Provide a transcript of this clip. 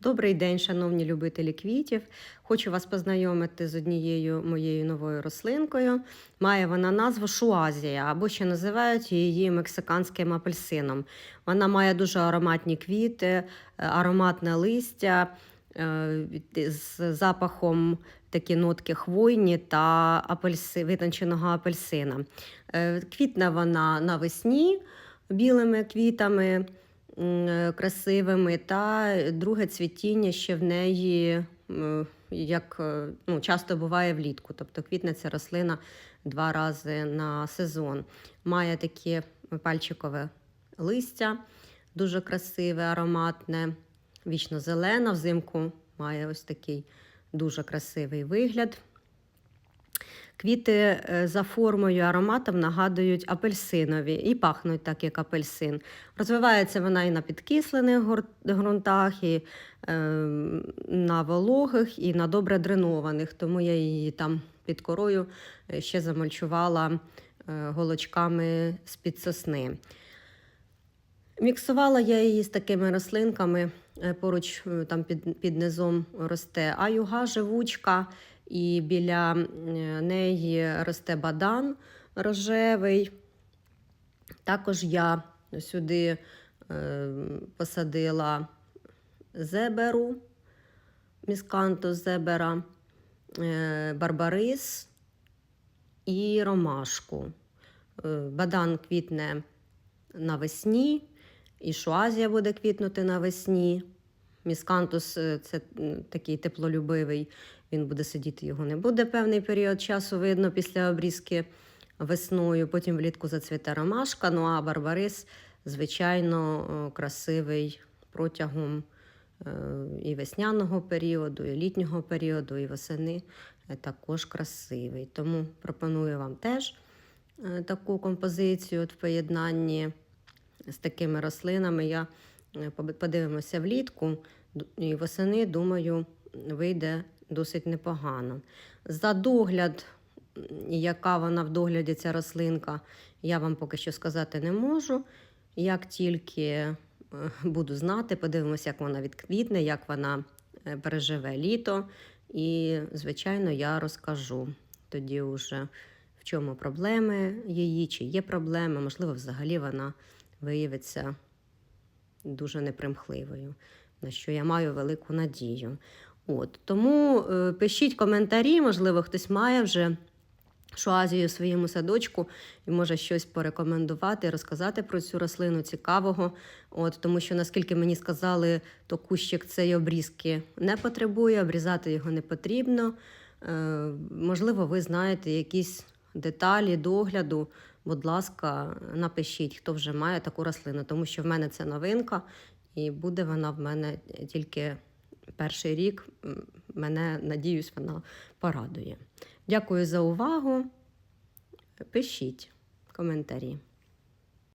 Добрий день, шановні любителі квітів. Хочу вас познайомити з однією моєю новою рослинкою. Має вона назву шуазія, або ще називають її мексиканським апельсином. Вона має дуже ароматні квіти, е, ароматне листя е, з запахом такі нотки хвойні та апельси, витонченого апельсина. Е, Квітне вона навесні білими квітами красивими, та друге цвітіння ще в неї, як е, ну, часто буває влітку. Тобто квітне ця рослина два рази на сезон. Має таке пальчикове листя, дуже красиве, ароматне, вічно зелена, взимку має ось такий дуже красивий вигляд. Квіти е, за формою ароматом нагадують апельсинові і пахнуть так, як апельсин. Розвивається вона і на підкислених ґрунтах, і е, на вологих, і на добре дренованих. Тому я її там під корою е, ще замульчувала е, голочками з-під сосни. Міксувала я її з такими рослинками. е, Поруч е, там під, під низом росте аюга, живучка, і біля е, неї росте бадан рожевий. Також я сюди посадила зеберу, місканту зебера, барбарис і ромашку. Бадан квітне навесні, і шуазія буде квітнути навесні. Міскантус е, це такий теплолюбивий, він буде сидіти, його не буде певний період часу, видно після обрізки весною. Потім влітку зацвіте ромашка. Ну а барбарис, звичайно, е, красивий протягом е, і весняного періоду, і літнього періоду, і восени також красивий. Тому пропоную вам теж таку композицію от в поєднанні з такими рослинами. Я е, подивимося влітку і восени, думаю, вийде досить непогано. За догляд, яка вона в догляді ця рослинка, я вам поки що сказати не можу. Як тільки е, буду знати, подивимося, як вона відквітне, як вона е, переживе літо. І, звичайно, я розкажу тоді вже, в чому проблеми її, чи є проблеми, можливо, взагалі вона виявиться дуже непримхливою, на що я маю велику надію. От, тому е, пишіть коментарі, можливо, хтось має вже шуазію у своєму садочку і може щось порекомендувати, розказати про цю рослину цікавого. От, тому що, наскільки мені сказали, то кущик цей обрізки не потребує, обрізати його не потрібно. Е, можливо, ви знаєте якісь деталі догляду. Будь ласка, напишіть, хто вже має таку рослину, тому що в мене це новинка, і буде вона в мене тільки перший рік. Мене, надіюсь, вона порадує. Дякую за увагу. Пишіть коментарі.